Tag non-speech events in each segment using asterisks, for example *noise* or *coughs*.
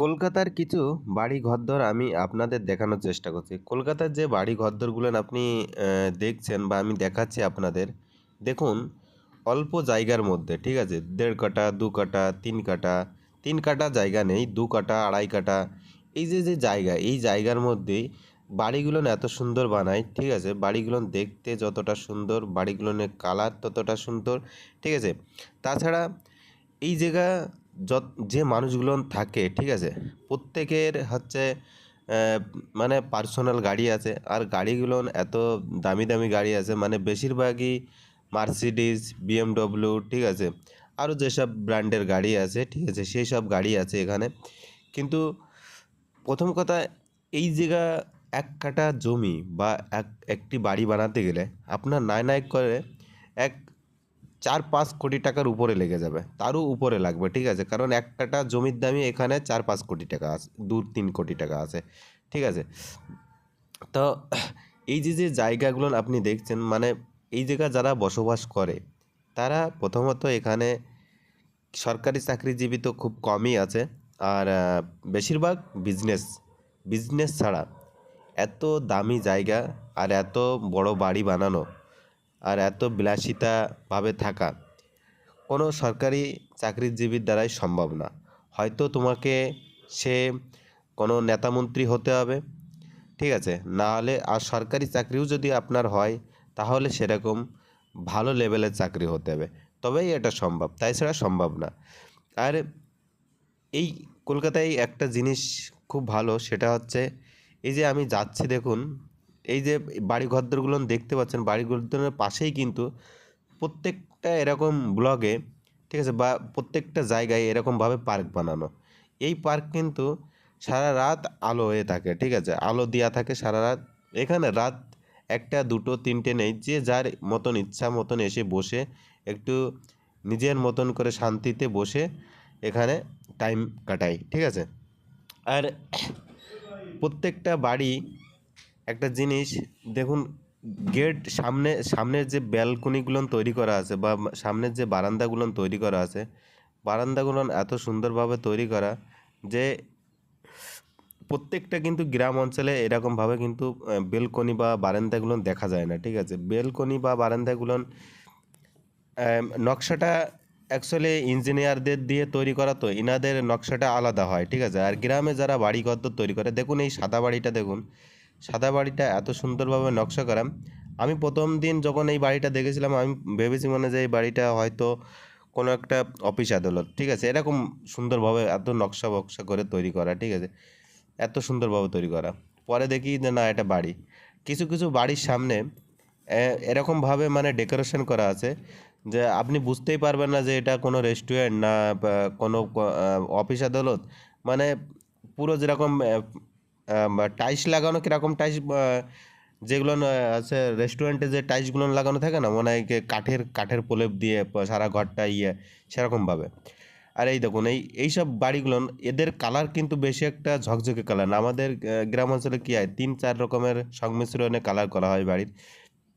কলকাতার কিছু বাড়ি ঘরদর আমি আপনাদের দেখানোর চেষ্টা করছি। কলকাতার যে বাড়ি ঘরদরগুলো আপনি দেখছেন বা আমি দেখাচ্ছি আপনাদের, দেখুন, অল্প জায়গার মধ্যে, ঠিক আছে? দেড় কাঠা, দু কাঠা, তিন কাঠা তিন কাঠা জায়গা নেই, দু কাঠা, আড়াই কাঠা। এই যে যে জায়গা, এই জায়গার মধ্যেই বাড়িগুলো এত সুন্দর বানায়, ঠিক আছে? বাড়িগুলো দেখতে যতটা সুন্দর বাড়িগুলোর কালার ততটা সুন্দর, ঠিক আছে? তাছাড়া এই জায়গা যত, যে মানুষগুলো থাকে, ঠিক আছে? প্রত্যেকের হচ্ছে মানে পার্সোনাল গাড়ি আছে। আর গাড়িগুলো এত দামি দামি গাড়ি আছে মানে বেশিরভাগই মার্সিডিস বিএমডব্লিউ ঠিক আছে? আরও যেসব ব্র্যান্ডের গাড়ি আছে, ঠিক আছে? সেই সব গাড়ি আছে এখানে। কিন্তু প্রথম কথা, এই জায়গা এক কাঠা জমি বা এক, একটি বাড়ি বানাতে গেলে আপনার নাই নাই করে এক চার পাঁচ কোটি টাকার উপরে লেগে যাবে। তারও উপরে লাগবে, ঠিক আছে? কারণ এক কাঠা জমির দামই এখানে চার পাঁচ কোটি টাকা আছে দু তিন কোটি টাকা আছে, ঠিক আছে? তো এই যে যে জায়গাগুলো আপনি দেখছেন মানে এই জায়গা যারা বসবাস করে, তারা প্রথমত এখানে সরকারি চাকরিজীবী তো খুব কমই আছে, আর বেশিরভাগ বিজনেস বিজনেস ছাড়া এত দামি জায়গা আর এত বড় বাড়ি বানানো আর এত বিলাসিতাভাবে থাকা কোনো সরকারি চাকরিজীবীর দ্বারাই সম্ভব না। হয়তো তোমাকে সে কোনো নেতামন্ত্রী হতে হবে, ঠিক আছে? না হলে আর সরকারি চাকরিও যদি আপনার হয়, তাহলে সেরকম ভালো লেভেলের চাকরি হতে হবে। তবেই এটা সম্ভব, তাই ছাড়া সম্ভব না। আর এই কলকাতায় একটা জিনিস খুব ভালো, সেটা হচ্ছে এই যে আমি যাচ্ছি দেখুন এই যে বাড়ি ঘরদরগুলো দেখতে পাচ্ছেন বাড়ি ঘরদরের পাশেই কিন্তু প্রত্যেকটা এরকম ব্লগে ঠিক আছে, বা প্রত্যেকটা জায়গায় এরকমভাবে পার্ক বানানো। এই পার্ক কিন্তু সারা রাত আলো হয়ে থাকে, ঠিক আছে, আলো দেওয়া থাকে সারা রাত। এখানে রাত একটা, দুটো, তিনটে নেই, যে যার মতন ইচ্ছা মতন এসে বসে, একটু নিজের মতন করে শান্তিতে বসে এখানে টাইম কাটাই ঠিক আছে। আর প্রত্যেকটা বাড়ি একটা জিনিস, দেখুন, গেট সামনে, সামনের যে ব্যালকনিগুলো তৈরি করা আছে বা সামনের যে বারান্দাগুলো তৈরি করা আছে, বারান্দাগুলো এত সুন্দরভাবে তৈরি করা যে প্রত্যেকটা কিন্তু গ্রাম অঞ্চলে এরকমভাবে কিন্তু বেলকনি বা বারান্দাগুলো দেখা যায় না, ঠিক আছে? বেলকনি বা বারান্দাগুলো নকশাটা অ্যাকচুয়ালি ইঞ্জিনিয়ারদের দিয়ে তৈরি করা তো, ইনাদের নকশাটা আলাদা হয়, ঠিক আছে? আর গ্রামে যারা বাড়ি ঘর তৈরি করে, দেখুন এই সাদা বাড়িটা দেখুন সাদা বাড়িটা এত সুন্দরভাবে নকশা করা। আমি প্রথম দিন যখন এই বাড়িটা দেখেছিলাম, আমি ভেবেছি মনে যে এই বাড়িটা হয়তো কোনো একটা অফিস আদালত, ঠিক আছে? এরকম সুন্দরভাবে এত নকশা বকশা করে তৈরি করা, ঠিক আছে? এত সুন্দরভাবে তৈরি করা। পরে দেখি যে না, এটা বাড়ি। কিছু কিছু বাড়ির সামনে এরকমভাবে মানে ডেকোরেশন করা আছে যে আপনি বুঝতেই পারবেন না যে এটা কোনো রেস্টুরেন্ট না কোনো অফিস আদালত। মানে পুরো যেরকম টাইলস লাগানো কীরকম টাইলস যেগুলো আছে রেস্টুরেন্টে যে টাইলসগুলো লাগানো থাকে না, মনে হয় কাঠের কাঠের প্রলেপ দিয়ে সারা ঘরটা ইয়ে সেরকমভাবে আর এই দেখুন, এই এইসব বাড়িগুলো, এদের কালার কিন্তু বেশি একটা ঝকঝকে কালার না। আমাদের গ্রাম অঞ্চলে কী হয়, তিন, চার রকমের সংমিশ্রণে কালার করা হয় বাড়ির।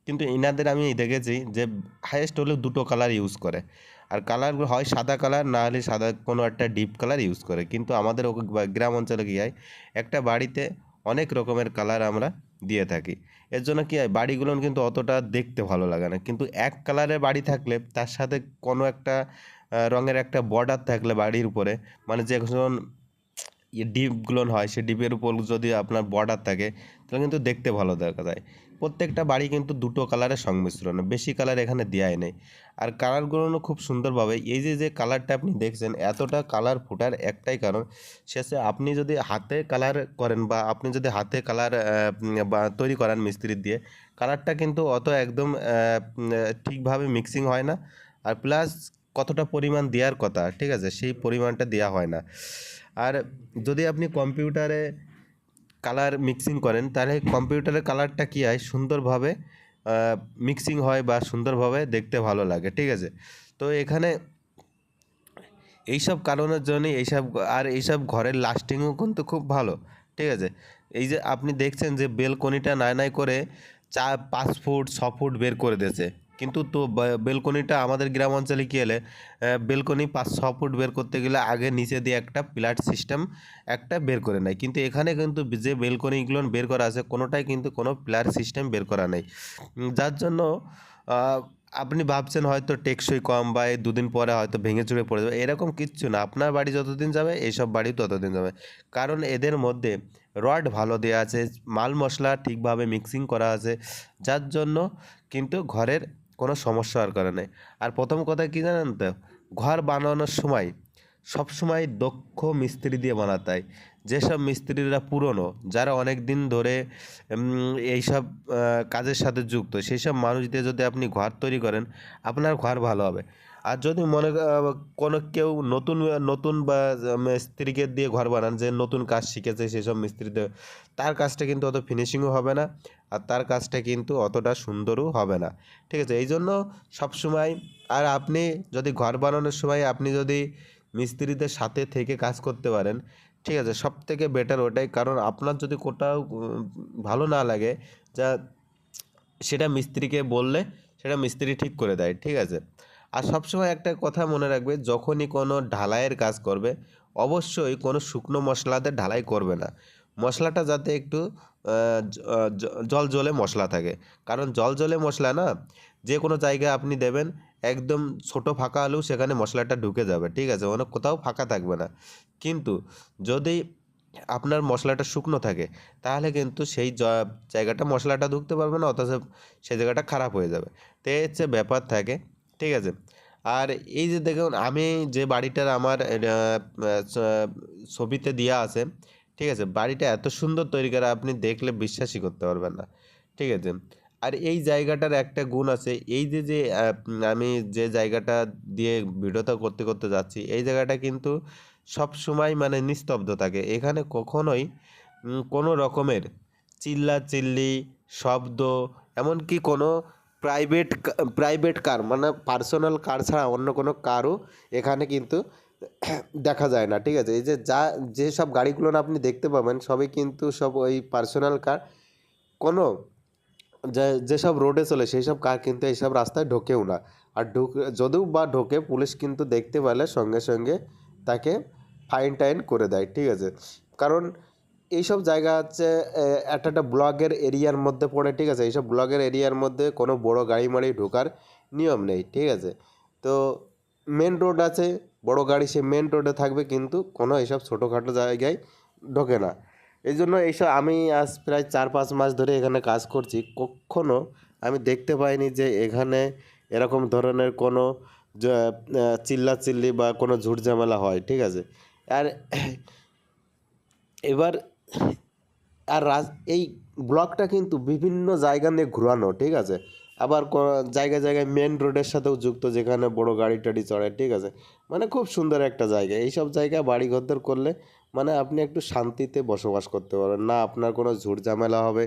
কিন্তু ইনাদের আমি দেখেছি যে হাইয়েস্ট হলেও দুটো কালার ইউজ করে। আর কালারগুলো হয় সাদা কালার না হলে সাদা কোনো একটা ডিপ কালার ইউজ করে। কিন্তু আমাদের গ্রাম অঞ্চলে কী হয়? একটা বাড়িতে অনেক রকমের কালার আমরা দিয়ে থাকি। এর জন্য কী হয়? বাড়িগুলো কিন্তু অতটা দেখতে ভালো লাগে না। কিন্তু এক কালারের বাড়ি থাকলে তার সাথে কোনো একটা রঙের একটা বর্ডার থাকলে বাড়ির উপরে মানে যখন ডিপগুলো হয়, সে ডিপের উপর যদি আপনার বর্ডার থাকে, তাহলে কিন্তু দেখতে ভালো দেখা যায়। প্রত্যেকটা বাড়ি কিন্তু দুটো কালারের সংমিশ্রণ, বেশি কালার এখানে দেওয়াই নেই। আর কালারগুলো খুব সুন্দরভাবে, এই যে যে কালারটা আপনি দেখছেন, এতটা কালার ফোটার একটাই কারণ, শেষে আপনি যদি হাতে কালার করেন বা আপনি যদি হাতে কালার বা তৈরি করেন মিস্ত্রি দিয়ে, কালারটা কিন্তু অত একদম ঠিকভাবে মিক্সিং হয় না। আর প্লাস কতটা পরিমাণ দেওয়ার কথা, ঠিক আছে? সেই পরিমাণটা দেওয়া হয় না। আর যদি আপনি কম্পিউটারে কালার মিক্সিং করেন, তাহলে কম্পিউটারের কালারটা কী হয়? সুন্দরভাবে মিক্সিং হয় বা সুন্দরভাবে দেখতে ভালো লাগে, ঠিক আছে? তো এখানে এইসব কারণের জন্যই এইসব, আর এইসব ঘরের লাস্টিংও কিন্তু খুব ভালো, ঠিক আছে? এই যে আপনি দেখছেন যে বেলকনিটা নাই নাই করে চা পাঁচ ফুট, ছ ফুট বের করে দিয়েছে। কিন্তু তো বেলকনিটা আমাদের গ্রাম অঞ্চলে কী হলে বেলকনি পাঁচ, ছ ফুট বের করতে গেলে আগে নিচে দিয়ে একটা পিলার সিস্টেম একটা বের করে নেয়। কিন্তু এখানে কিন্তু যে বেলকনিগুলো বের করা আছে, কোনোটাই কিন্তু কোনো পিলার সিস্টেম বের করা নেই। যার জন্য আপনি ভাবছেন হয়তো টেকসই কম বা এই দুদিন পরে হয়তো ভেঙে চুরে পড়ে যাবে। এরকম কিচ্ছু না। আপনার বাড়ি যতদিন যাবে, এইসব বাড়ি ততদিন যাবে। কারণ এদের মধ্যে রড ভালো দেওয়া আছে, মাল মশলা ঠিকভাবে মিক্সিং করা আছে। যার জন্য কিন্তু ঘরের কোনো সমস্যা হওয়ার কারণে। আর প্রথম কথা কী জানেন তো? ঘর বানানোর সময় সব সময় দক্ষ মিস্ত্রি দিয়ে বানাতে হয়। যেসব মিস্ত্রিরা পুরনো, যারা অনেক দিন ধরে এইসব কাজের সাথে যুক্ত সেই সব মানুষ দিয়ে যদি আপনি ঘর তৈরি করেন, আপনার ঘর ভালো হবে। আর যদি মনে কোনো কেউ নতুন নতুন বা মিস্ত্রিকে দিয়ে ঘর বানান যে নতুন কাজ শিখেছে সেসব মিস্ত্রিতে তার কাজটা কিন্তু অত ফিনিশিংও হবে না আর তার কাজটা কিন্তু অতটা সুন্দরও হবে না। ঠিক আছে? এই জন্য সবসময় আর আপনি যদি ঘর বানানোর সময় আপনি যদি মিস্ত্রিদের সাথে থেকে কাজ করতে পারেন ঠিক আছে? সব থেকে বেটার ওটাই। কারণ আপনার যদি উম, ভালো না লাগে যা সেটা মিস্ত্রিকে বললে সেটা মিস্ত্রি ঠিক করে দেয় ঠিক আছে? আর সবসময় একটা কথা মনে রাখবে, যখনই কোনো ঢালাইয়ের কাজ করবে, অবশ্যই কোনো শুকনো মশলাতে ঢালাই করবে না। মশলাটা যাতে একটু জল জলে মশলা থাকে। কারণ জল জলে মশলা না, যে কোনো জায়গায় আপনি দেবেন, একদম ছোট ফাঁকা হলেও সেখানে মশলাটা ঢুকে যাবে, ঠিক আছে? অনেক কোথাও ফাঁকা থাকবে না। কিন্তু যদি আপনার মশলাটা শুকনো থাকে, তাহলে কিন্তু সেই জায়গাটা মশলাটা ঢুকতে পারবে না, অথচ সেই জায়গাটা খারাপ হয়ে যাবে। তো হচ্ছে ব্যাপার থাকে ঠিক আছে? আর এই যে দেখুন, আমি যে বাড়িটার আমার ছবিতে দেওয়া আছে, ঠিক আছে? বাড়িটা এত সুন্দর তৈরি করা আপনি দেখলে বিশ্বাসই করতে পারবেন না, ঠিক আছে? আর এই জায়গাটার একটা গুণ আছে, এই যে যে আমি যে জায়গাটা দিয়ে ভিডিওটা করতে করতে যাচ্ছি, এই জায়গাটা কিন্তু সব সময় মানে নিস্তব্ধ থাকে। এখানে কখনোই কোনো রকমের চিল্লা চিল্লি শব্দ, এমনকি কোনো প্রাইভেট প্রাইভেট কার মানে পার্সোনাল কার ছাড়া অন্য কোনো কারও এখানে কিন্তু *coughs* দেখা যায় না, ঠিক আছে? এই যে যা যেসব গাড়িগুলো না আপনি দেখতে পাবেন, সবই কিন্তু সব ওই পার্সোনাল কার কোনো যে যেসব রোডে চলে, সেই সব কার কিন্তু এইসব রাস্তায় ঢোকেও না। আর ঢুক, যদিও বা ঢোকে, পুলিশ কিন্তু দেখতে পেলে সঙ্গে সঙ্গে তাকে ফাইন টাইন করে দেয়, ঠিক আছে? কারণ এইসব জায়গা হচ্ছে একটা একটা ব্লগের এরিয়ার মধ্যে পড়ে ঠিক আছে? এইসব ব্লগের এরিয়ার মধ্যে কোনো বড় গাড়ি মাড়ি ঢোকার নিয়ম নেই ঠিক আছে? তো মেন রোড আছে বড় গাড়ি সে মেন রোডে থাকবে কিন্তু কোনো এইসব ছোটোখাটো জায়গায় ঢোকে না। এই জন্য এইসব আমি আজ প্রায় চার পাঁচ মাস ধরে এখানে কাজ করছি। কখনো আমি দেখতে পাইনি যে এখানে এরকম ধরনের কোনো আহ, চিল্লাচিল্লি বা কোনো ঝুট ঝামেলা হয় ঠিক আছে? আর এবার আর রাজ, এই ব্লকটা কিন্তু বিভিন্ন জায়গা নিয়ে ঘোরানো, ঠিক আছে? আবার জায়গায় জায়গায় মেন রোডের সাথেও যুক্ত, যেখানে বড় গাড়ি টাড়ি চড়ে, ঠিক আছে? মানে খুব সুন্দর একটা জায়গা। এইসব জায়গায় বাড়ি ঘরদর করলে মানে আপনি একটু শান্তিতে বসবাস করতে পারবেন। না আপনার কোনো ঝুট ঝামেলা হবে,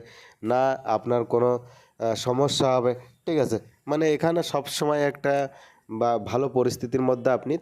না আপনার কোনো সমস্যা হবে, ঠিক আছে? মানে এখানে সব সময় একটা বা ভালো পরিস্থিতির মধ্যে আপনি